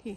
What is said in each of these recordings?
ที่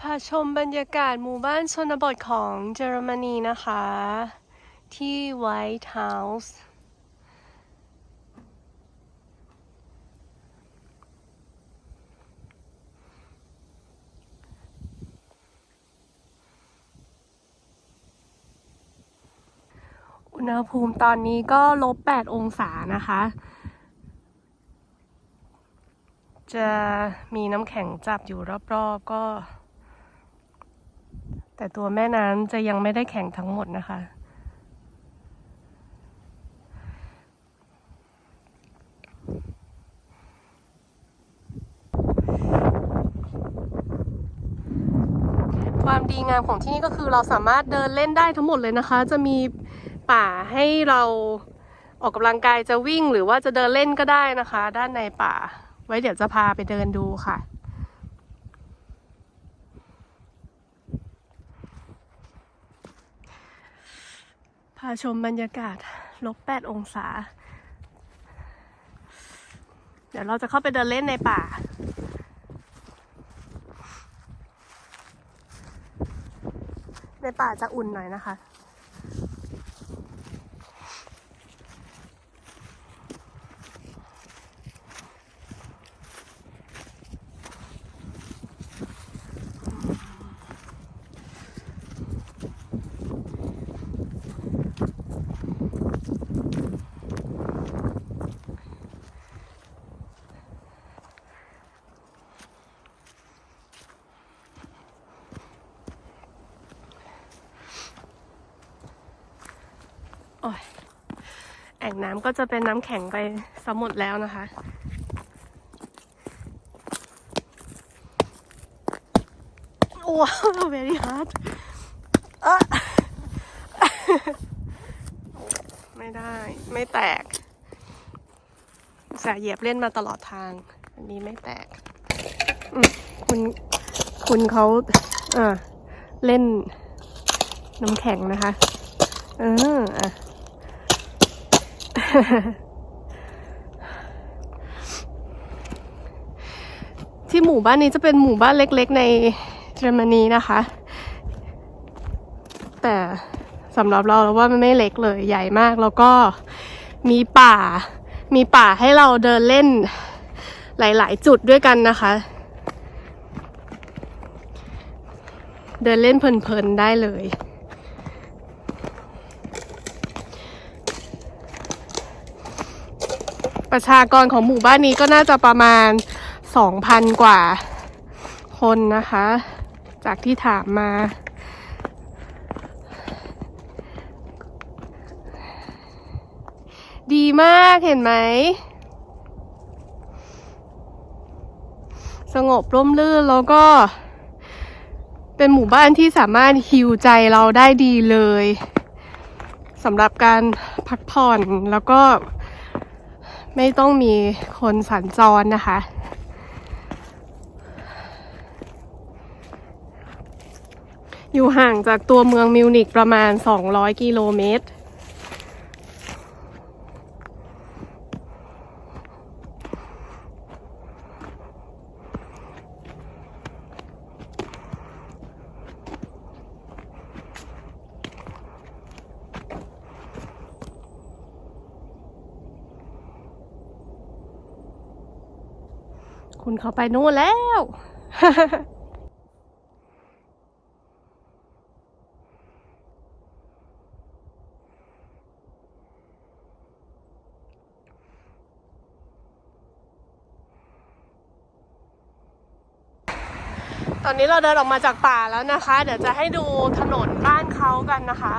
พาชมบรรยากาศหมู่บ้านชนบทของเยอรมนีนะคะ ที่ไวท์เฮาส์ อุณหภูมิตอนนี้ก็ลบ8องศานะคะ จะมีน้ำแข็งจับอยู่รอบๆก็ แต่ตัวแม่น้ำจะยังไม่ได้แข็งทั้งหมดนะคะ ความดีงามของที่นี่ก็คือเราสามารถเดินเล่นได้ทั้งหมดเลยนะคะ จะมี ป่าให้เราออกกำลังกายจะวิ่งหรือว่าจะเดินเล่นก็ได้นะคะ ด้านในป่า ไว้เดี๋ยวจะพาไปเดินดูค่ะพาชมบรรยากาศลบ 8 องศา เดี๋ยวเราจะเข้าไปเดินเล่นในป่า ในป่าจะอุ่นหน่อยนะคะ อ้ยแอ่งน้ำก็จะเป็นน้ำแข็งไปสมหมดแล้วนะคะว้าว very hard เอะไม่ได้ไม่แตกสาเหยียบเล่นมาตลอดทาง อันนี้ไม่แตกคุณคุณเขาเออเล่นน้ำแข็งนะคะ เอออะ ที่หมู่บ้านนี้จะเป็นหมู่บ้านเล็กๆในเยอรมนีนะคะ แต่สำหรับเราเราว่ามันไม่เล็กเลยใหญ่มาก แล้วก็มีป่า มีป่าให้เราเดินเล่นหลาย ๆ จุดด้วยกันนะคะ เดินเล่นเพลินๆได้เลย ประชากรของหมู่บ้านนี้ก็น่าจะประมาณ 2,000 กว่าคนนะคะ จากที่ถามมา ดีมากเห็นไหม สงบร่มรื่นแล้วก็ เป็นหมู่บ้านที่สามารถฮิวใจเราได้ดีเลยสำหรับการพักผ่อนแล้วก็ ไม่ต้องมีคนสัญจรนะคะ อยู่ห่างจากตัวเมืองมิวนิกประมาณ 200 กิโลเมตร คุณเขาไปนู่นแล้ว ตอนนี้เราเดินออกมาจากป่าแล้วนะคะ เดี๋ยวจะให้ดูถนนบ้านเขากันนะคะ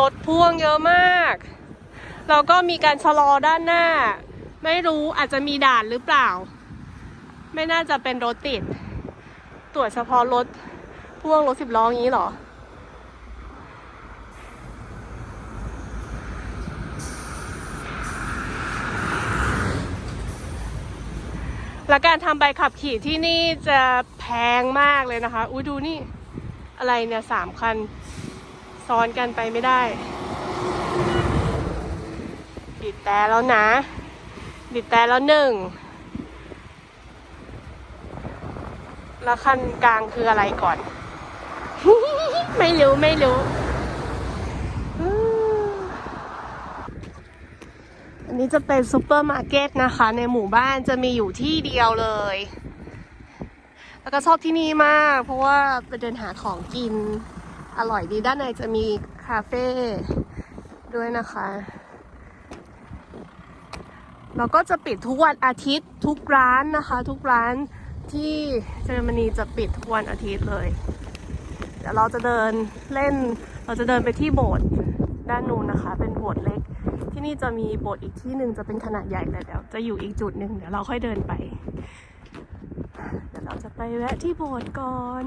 รถพ่วงเยอะมากแล้วก็มีการชะลอด้านหน้า ไม่รู้อาจจะมีด่านหรือเปล่า ไม่น่าจะเป็นรถติด ตรวจเฉพาะรถพ่วงรถสิบล้ออย่างนี้หรอและการทำใบขับขี่ที่นี่จะแพงมากเลยนะคะ อุ้ยดูนี่ อะไรเนี่ยสามคัน ซ้อนกันไปไม่ได้บิดแต่แล้วนะบิดแต่แล้วหนึ่งแล้วคันกลางคืออะไรก่อน ไม่รู้ไม่รู้ อันนี้จะเป็นซูเปอร์มาร์เก็ตนะคะ ในหมู่บ้านจะมีอยู่ที่เดียวเลย แล้วก็ชอบที่นี่มาก เพราะว่าไปเดินหาของกิน อร่อยดีด้านในจะมีคาเฟ่ด้วยนะคะ แล้วก็จะปิดทุกวันอาทิตย์ทุกร้านนะคะ ทุกร้านที่เยอรมนีจะปิดทุกวันอาทิตย์เลย เดี๋ยวเราจะเดินเล่น เราจะเดินไปที่โบสถ์ด้านนู้นนะคะ เป็นโบสถ์เล็ก ที่นี่จะมีโบสถ์อีกที่หนึ่งจะเป็นขนาดใหญ่แต่เดี๋ยวจะอยู่อีกจุดหนึ่งเดี๋ยวเราค่อยเดินไป เดี๋ยวเราจะไปแวะที่โบสถ์ก่อน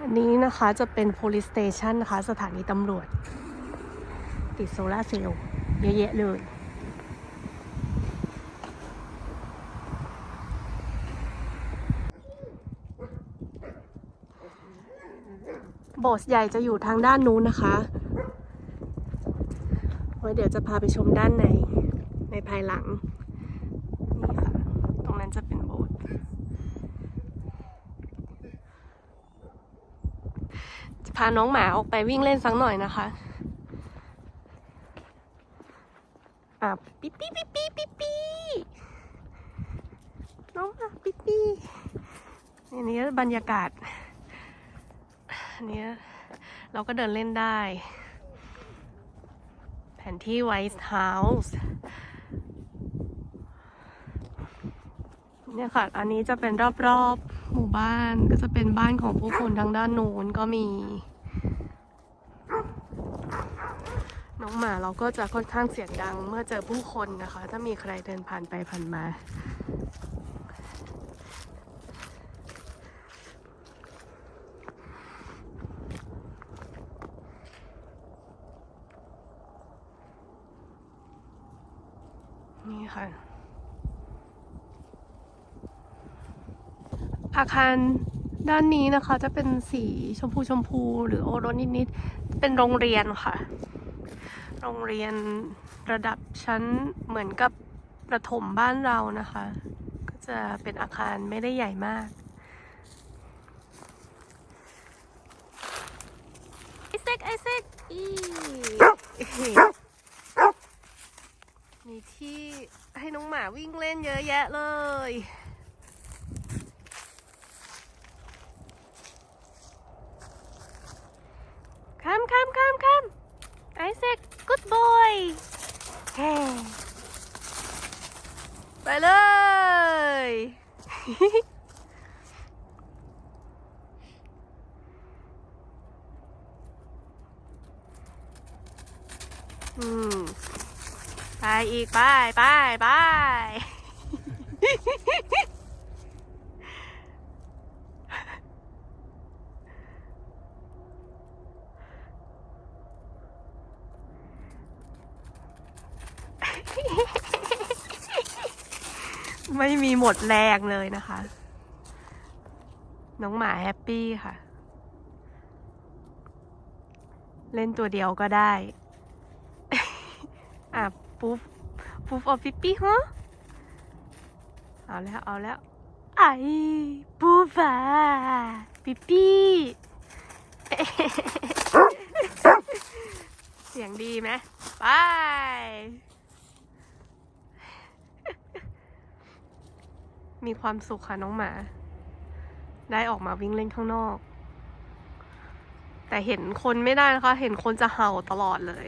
อันนี้นะคะจะเป็น police station นะคะ สถานีตำรวจ ติดโซลาเซลล์เยอะแยะเลยโบสถ์ใหญ่จะอยู่ทางด้านนู้นนะคะไว้เดี๋ยวจะพาไปชมด้านในในภายหลัง นี่ค่ะ ตรงนั้นจะเป็นโบสถ์ จะ พาน้องหมาออกไปวิ่งเล่นสักหน่อยนะคะ อะปิ๊ปปี้ปิ๊ปปี้ปิ๊ปปี้น้องหมาปิ๊ปปี้อันนี้บรรยากาศอันนี้เราก็เดินเล่นได้ แผนที่ไวท์เฮาส์เนี่ยค่ะ อันนี้จะเป็นรอบๆ หมู่บ้านก็จะเป็นบ้านของผู้คนทางด้านโน้นก็มี น้องหมาเราก็จะค่อนข้างเสียงดังเมื่อเจอผู้คนนะคะ ถ้ามีใครเดินผ่านไปผ่านมานี่ค่ะ อาคารด้านนี้นะคะจะเป็นสีชมพูชมพูหรือโอรสนิดๆ เป็นโรงเรียนค่ะ โรงเรียนระดับชั้นเหมือนกับประถมบ้านเรานะคะ ก็จะเป็นอาคารไม่ได้ใหญ่มาก ไอเซกไอเซกอีมีที่ให้น้องหมาวิ่งเล่นเยอะแยะเลย ไปเลย อืม ไปอีก ไป ไป ไป อ ไม่มีหมดแรงเลยนะคะ น้องหมาแฮปปี้ค่ะ เล่นตัวเดียวก็ได้ อะปุ๊บปุ๊บเอาปิ๊ปปี้ฮะเอาแล้วเอาแล้วไอ้ปุ๊บอะปิ๊ปปี้ เสียงดีไหมไป มีความสุขค่ะน้องหมา ได้ออกมาวิ่งเล่นข้างนอก แต่เห็นคนไม่ได้นะคะ เห็นคนจะเห่าตลอดเลย